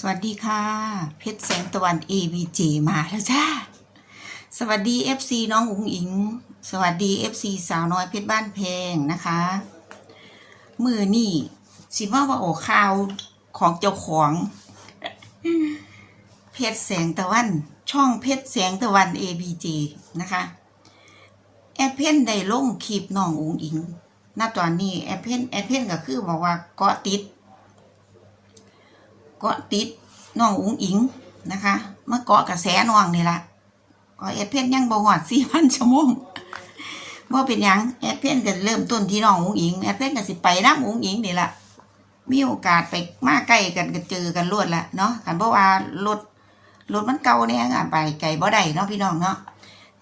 สวัสดีค่ะ เพชรแสงตะวัน ABJ มาแล้วจ้า สวัสดี FC น้องอุ๋งอิง สวัสดี FC สาวน้อยเพชรบ้านเพงนะคะ มือนี่สิว่าว่าโอข่าวของเจ้าของ เพชรแสงตะวัน ช่องเพชรแสงตะวัน ABJ นะคะแอดเพนได้ลงคลิปน้องอุ๋งอิงณตอนนี้แอดเพนแอดเพนก็คือบอกว่าเกาะติด เกาะติดน้องอุ๋งอิงนะคะมาเกาะกระแสน้องนี่ละก็แอดเพนยังบ่หอดสี่พันชั่วโมงว่าเป็นยังแอดเพนก็เริ่มต้นที่น้องอุ๋งอิงแอดเพนก็สิไปน้ำอุ๋งอิงนี่ละมีโอกาสไปมาใกล้กันก็เจอกันรวดละเนาะคันเพราะว่ารถรถมันเก่าเนี่ยอะไปไกลบ่ได้เนาะพี่น้องเนาะ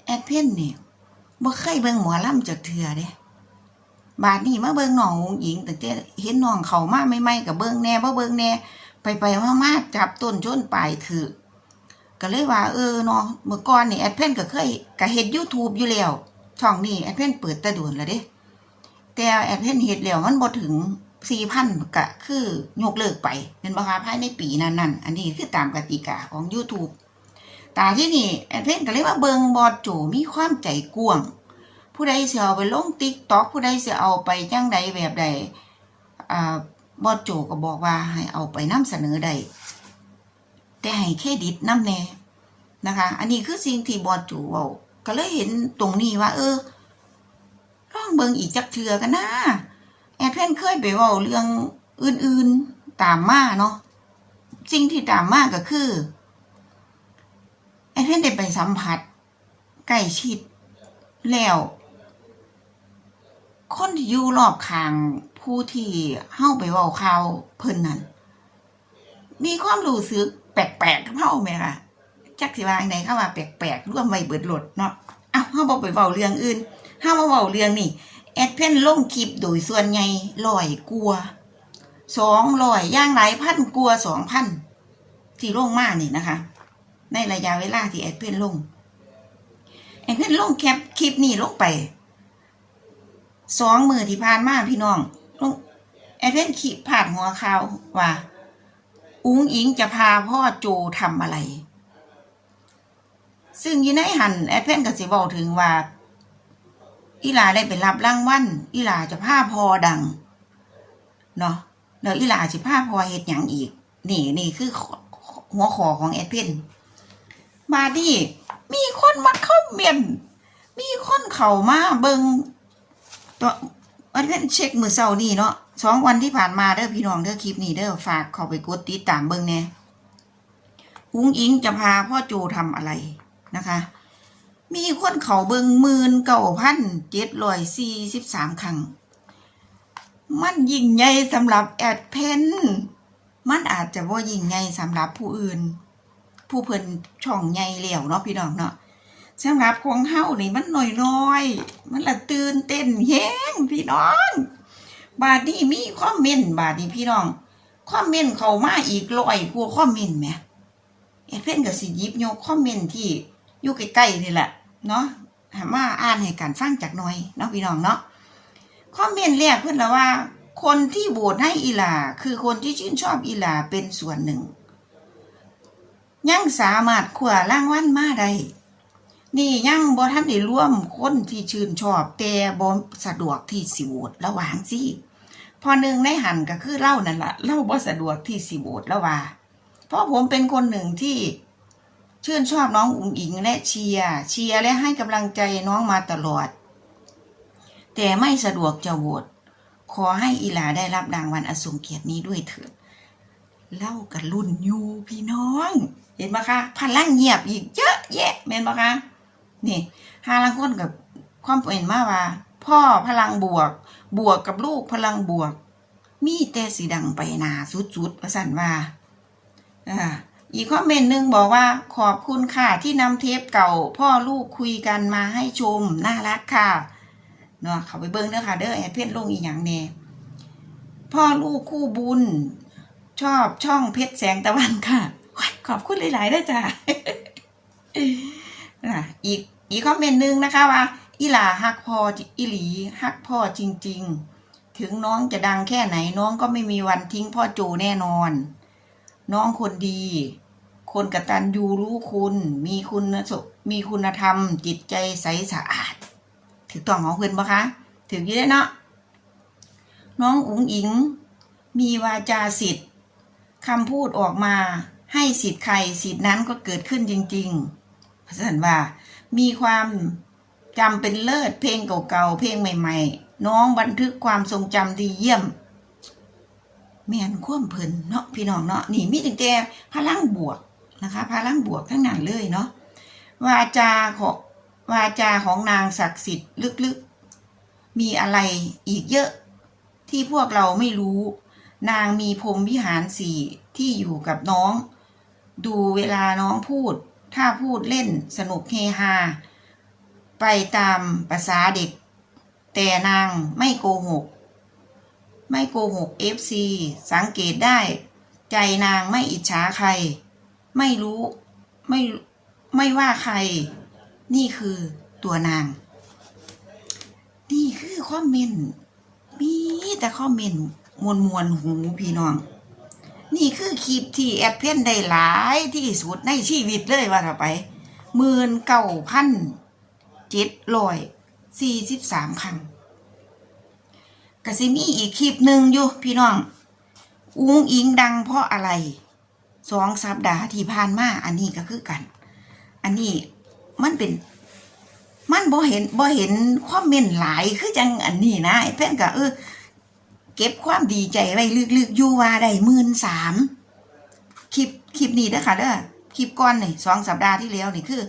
แอดเพนนี่บ่เคยเบิ่งหมอลำจากเถื่อเด้บาดนี้มาเบิ่งน้องอุ๋งอิงตั้งแต่เห็นน้องเขามาใหม่ๆกับเบิ่งแน่บ่เบิ่งแน่ ไปไปมามาจับต้นชนปลายถือก็เลยว่าเออเนาะเมื่อก่อนนี่แอดเพนก็เคยก็เฮ็ด YouTube อยู่แล้วช่องนี้แอดเพนเปิดตะด่วนแล้วเด้แต่แอดเพนเฮ็ดแล้วมันบ่ถึง4,000ก็คือยกเลิกไปเป็นบ่คะภายในปีนั้นนั่นอันนี้คือตามกติกาของ YouTube ตาที่นี่แอดเพนก็เลยว่าเบิงบอดโจมีความใจกว้างผู้ใดสิเอาไปลง TikTok ผู้ใดสิเอาไปจังใดแบบใดอ่า บอโจก็บอกว่าให้เอาไปนำเสนอได้แต่ให้เครดิตนำแน่นะคะ อันนี้คือสิ่งที่บอโจเว้าก็เลยเห็นตรงนี้ว่า เออลองเบิงอีกจักเทือกันนะแอดเพนเคยไปว้าเรื่องอื่นๆตามมาเนาะสิ่งที่ตามมาก็คือแอดเพนได้ไปสัมผัสใกล้ชิดแล้ว คนที่อยู่รอบข้าง ผู้ที่เฮาไปเว้าข่าวเพิ่นนั่นมีความรู้สึกแปลกๆกับเฮาแหมค่ะจักสิว่าจังได๋คำว่าแปลกๆร่วมไว้เบิดโลดเนาะอ้าวเฮาบ่ไปเว้าเรื่องอื่นเฮามาเว้าเรื่องนี่แอดเพนลงคลิปโดยส่วนใหญ่ร้อยกลัว่า200ย่างหลายพันกลัว่า2,000ที่ลงมานี่นะคะ ในระยะเวลาที่แอดเพนลงแอดเพนลงแคปคลิปนี้ลงไปสองมือที่ผ่านมาพี่น้อง ลงแอดเวนขีผ่านหัวข่าวว่า อุ้งอิงจะพาพ่อโจทำอะไร ซึ่งยี่ในหันแอดเวนก็สิบอกถึงว่า อีหลาได้ไปรับรางวัลอีหลาจะพาพอดัง เนาะแล้วอีหลาจะพาพอเฮ็ดหยังอีก นี่นี่คือหัวขอของแอดเพนมาดิมีคนมาคอมเมนต์มีคนเข้ามาเบิงตัว วันเพ็นเช็คมือเช้านี่เนาะสองวันที่ผ่านมาเด้อพี่น้องเด้อคลิปนี้เด้อฝากเข้าไปกดติดตามเบิ่งแหน่หุงอิงจะพาพ่อโจทำอะไรนะคะ มีคนเขาเบิ่งหมื่นเก้าพันเจ็ดร้อยสี่สิบสามครั้ง มันยิ่งใหญ่สำหรับแอดเพนมันอาจจะว่ายิ่งใหญ่สำหรับผู้อื่น ผู้เพิ่นช่องใหญ่แล้วเนาะพี่น้องเนาะ สำหรับของเฮานี่มันหน่อยน้อย มันละตื่นเต้นแฮงพี่น้อง บาดนี้มีคอมเมนต์บาดนี้พี่น้องคอมเมนต์เข้ามาอีกร้อยกว่าคอมเมนต์แหมเอ็ดเพิ่นก็สิยิบโยกคอมเมนต์ที่อยู่ใกล้ๆนี่แหละเนาะหามาอ่านให้กันฟังจากหน่อยเนาะพี่น้องเนาะคอมเมนต์แรกเพิ่อนละว่า คนที่โหวตให้อีหลา คือคนที่ชื่นชอบอีหลาเป็นส่วนหนึ่งยังสามารถขวารางวัลมาได้ นี่ยังบ่ทันได้ร่วมคนที่ชื่นชอบ แต่บ่สะดวกที่สิโหวตระหว่างสิพอหนึ่งในหันก็คือเล่านั่นละเล่าบ่สะดวกที่สิโหวตแล้วว่า เพราะผมเป็นคนหนึ่งที่ชื่นชอบน้องอุ๋งอิงและเชียร์เชียร์และให้กำลังใจน้องมาตลอด แต่ไม่สะดวกจะโหวตขอให้อีหลาได้รับรางวัลอสงเกียรตินี้ด้วยเถิดเล่ากันรุ่นยูพี่น้อง เห็นไหมคะพลังเงียบอีกเยอะแยะเห็นไหมคะ นี่ห้าลังคนกับความเป็นมาว่า พ่อพลังบวก บวกกับลูกพลังบวก มีแต่สีดังไปนาสุดๆประสันว่าอ่าอีกคอมเมนต์หนึ่งบอกว่าขอบคุณค่ะที่นำเทปเก่าพ่อลูกคุยกันมาให้ชม น่ารักค่ะเนาะเขาไปเบิ้งเด้อค่ะเด้อแอดเพชรลงอีกอย่างแน่พ่อลูกคู่บุญ ชอบช่องเพชรแสงตะวันค่ะ ขอบคุณหลายๆด้จ้ะอะอีก อีกคอมเมนต์หนึ่งนะคะว่าอีหลาฮักพ่ออีหลีฮักพ่อจริง ๆ ถึงน้องจะดังแค่ไหนน้องก็ไม่มีวันทิ้งพ่อโจแน่นอน น้องคนดี คนกตัญญูรู้คุณ มีคุณสมีคุณธรรม จิตใจใสสะอาดถูกต้องของเพิ่นปะคะ ถึงอยี่ได้เนาะน้องอุ๋งอิง มีวาจาสิทธิ์คำพูดออกมา ให้สิทธิ์ใครสิทธิ์นั้นก็เกิดขึ้นจริงๆพระสันว่า มีความจำเป็นเลิศเพลงเก่าๆเพลงใหม่ ๆ น้องบันทึกความทรงจำดีเยี่ยมแม่นคว่ำเพลินเนาะพี่น้องเนาะนี่มีตั้งแต่พลังบวกนะคะพลังบวกทั้งนั้นเลยเนาะวาจาของวาจาของนางศักดิ์สิทธิ์ลึกๆ มีอะไรอีกเยอะที่พวกเราไม่รู้ นางมีพรมวิหารสี่ที่อยู่กับน้อง ดูเวลาน้องพูด ถ้าพูดเล่นสนุกเฮฮา ไปตามภาษาเด็ก แต่นางไม่โกหก ไม่โกหก FC สังเกตได้ ใจนางไม่อิจฉาใคร ไม่รู้ไม่ไม่ว่าใคร นี่คือตัวนาง นี่คือคอมเมนต์มีแต่คอมเมนต์มวลมวลหูพี่น้อง นี่คือคลิปที่แอดเพนได้หลายที่สุดในชีวิตเลยว่าถ้าไปหมื่นเก้าพันเจ็ดร้อยสี่สิบสามครั้งกสิมีอีกคลิปหนึ่งอยู่พี่น้อง อุ้งอิงดังเพราะอะไรสองสัปดาห์ที่ผ่านมาอันนี้ก็คือกัน อันนี้มันเป็น มันบ่เห็นบ่เห็นความเมนหลายคือจังอันนี้นะไอ้เพื่อนก็เออ เก็บความดีใจไว้ลึกๆอยู่ว่าได้หมื่นสามคลิปคลิปนี้เด้อค่ะเด้อคลิปก่อนนี่สองสัปดาห์ที่แล้วนี่คือ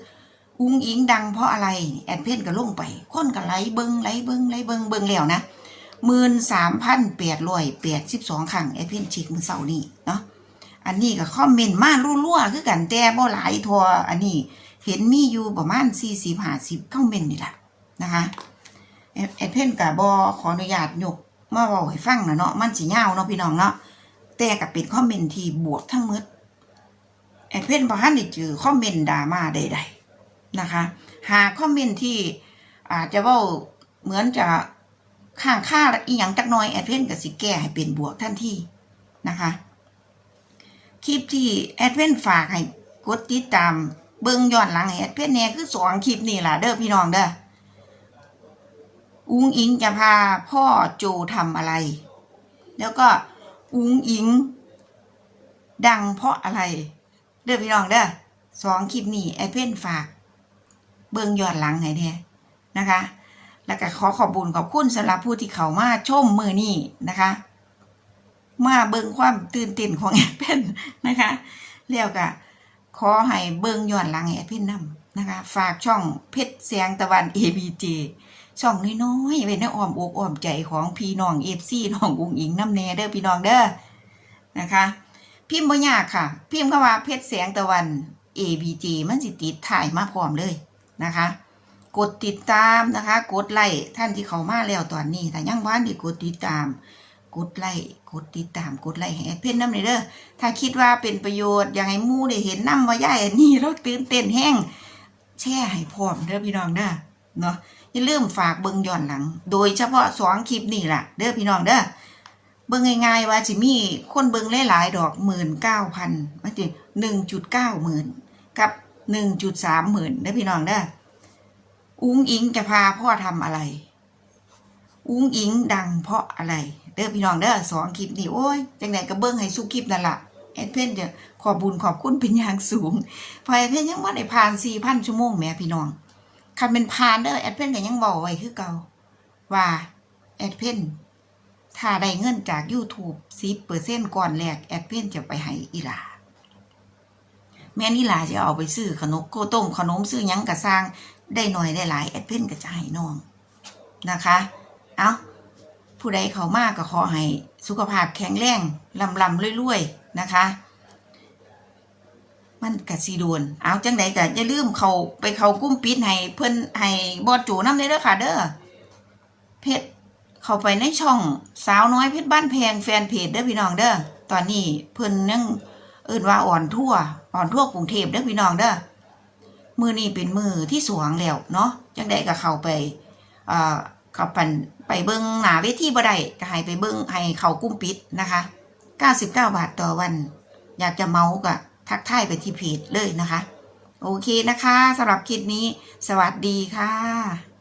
อุ้งอิงดังเพราะอะไรแอดเพนก็ลงไปคนก็ไลค์เบิงไลค์เบิงไลค์เบิงเบิงแล้วนะหมื่นสามพันแปดร้อยแปดสิบสองครั้งไอดเพนชิกมือเสาร์นี่เนาะอันนี้ก็คอมเมนต์มารั่วๆคือกันแต่บ่หลายทัวอันนี้เห็นมีอยู่ประมาณสี่สิบห้าสิบคอมเมนต์นี่แหละนะคะไอ้ไอเพนกับบอขออนุญาตยก มาเว้าให้ฟังนะเนาะมันสิยาวเนาะพี่น้องเนาะแต่กับเป็นคอมเมนต์ที่บวกทั้งหมดไอเพ่นบ่ทันได้เจอคอมเมนต์ดราม่าใดๆนะคะ หาคอมเมนต์ที่อาจจะว่าเหมือนจะข้างค่าอีหยังจักน้อยแอดเพนกับสิแก้ให้เป็นบวกทันทีนะคะ คลิปที่แอดเพนฝากให้กดติดตามเบิ่งย้อนหลังให้แอดเพนเนี่ยคือสองคลิปนี่แหละเด้อพี่น้องเด้อ อุ้งอิงจะพาพ่อโจทำอะไร แล้วก็อุ้งอิง ดังเพราะอะไร เด้อพี่น้องเด้อสองคลิปนี้แอเพนฝาก เบิ่งยอนหลังให้เนี่ยนะคะ แล้วก็ขอขอบบุญขอบคุณสำหรับผู้ที่เขามาชมมือนี้นะคะ มาเบิ่งความตื่นเต้นของแอเพนนะคะแล้วก็ขอให้เบิ่งย้อนหลังแอเพนนำนะคะ ฝากช่องเพชรแสงตะวัน ABJ ช่องน้อยๆไว้ในอ้อมอกอ้อมใจของพี่น้องเอฟซีน้องอุ้งอิงน้ำแน่เด้อพี่น้องเด้อนะคะ พิมพ์บ่ยากค่ะ พิมพ์คำว่าเพชรแสงตะวัน ABJ มันสิติดถ่ายมาพร้อมเลยนะคะ กดติดตามนะคะ กดไลค์ท่านที่เขามาแล้วตอนนี้แต่ยังว่านดีกดติดตาม กดไลค์กดติดตามกดไลค์ให้แอดเพนน้ำเลยเด้อถ้าคิดว่าเป็นประโยชน์อยากให้มู่ได้เห็นน้ำว่าย่ายอันนี้แล้วตื่นเต้นแห้งแช่ให้พร้อมเด้อพี่น้องเด้อเนาะ อย่าลืมฝากเบิ่งย้อนหลัง โดยเฉพาะสองคลิปนี่ล่ะ เด้อพี่น้องเด้อเบิ่งง่ายๆว่าสิมีคนเบิ่งหลายๆดอกหมื่นเก้าพันมันจะหนึ่งจุดเก้าหมื่นกับหนึ่งจุดสามหมื่นเด้อพี่น้องเด้ออุ้งอิงจะพาพ่อทำอะไร อุ้งอิงดังเพราะอะไร เด้อพี่น้องเด้อสองคลิปนี่โอ้ยจังไหนก็เบิ้งให้สู้คลิปนั่นละแอดเพนจะขอบุญขอบคุณเป็นอย่างสูงพอแอดเพนยังว่าได้ผ่านสี่พันชั่วโมงแม่พี่น้อง คันเป็นผ่านเด้อแอดเพนก็ยังบอกไว้คือเก่าว่าแอดเพนถ้าได้เงินจาก YouTube สิบเปอร์เซ็นต์ก่อนแรกแอดเพนจะไปให้อีหลาแม่นอีหลาจะเอาไปซื้อขนมโกต้มขนมซื้อยังกระสร้างได้หน่อยได้หลายแอดเพนก็จะให้น้องนะคะ เอาผู้ใดเขามากก็ขอให้สุขภาพแข็งแรงลำลำรวยๆนะคะ มันกะสีโดน เอาจังใดก็อย่าลืมเขาไปเขากุ้มปิดให้เพิ่นให้บอดจูน้ำเลยเด้อค่ะ เด้อเพชรเข้าไปในช่องสาวน้อยเพชรบ้านแพงแฟนเพจเด้อพี่น้องเด้อตอนนี้เพิ่นยังเอิ่นว่าอ่อนทั่ว อ่อนทั่วกรุงเทพเด้อพี่น้องเด้อมือนี้เป็นมือที่สวงแล้วเนาะจังใดก็เข้าไปเอ่อเข้าไปไปเบิ้งหน้าเวทีบ่ได้ก็ให้ไปเบิ้งให้เขากุ้มปิดนะคะ 99 บาทต่อวัน อยากจะเมาส์ก็ ทักทายไปที่เพจเลยนะคะ โอเคนะคะสำหรับคลิปนี้ สวัสดีค่ะ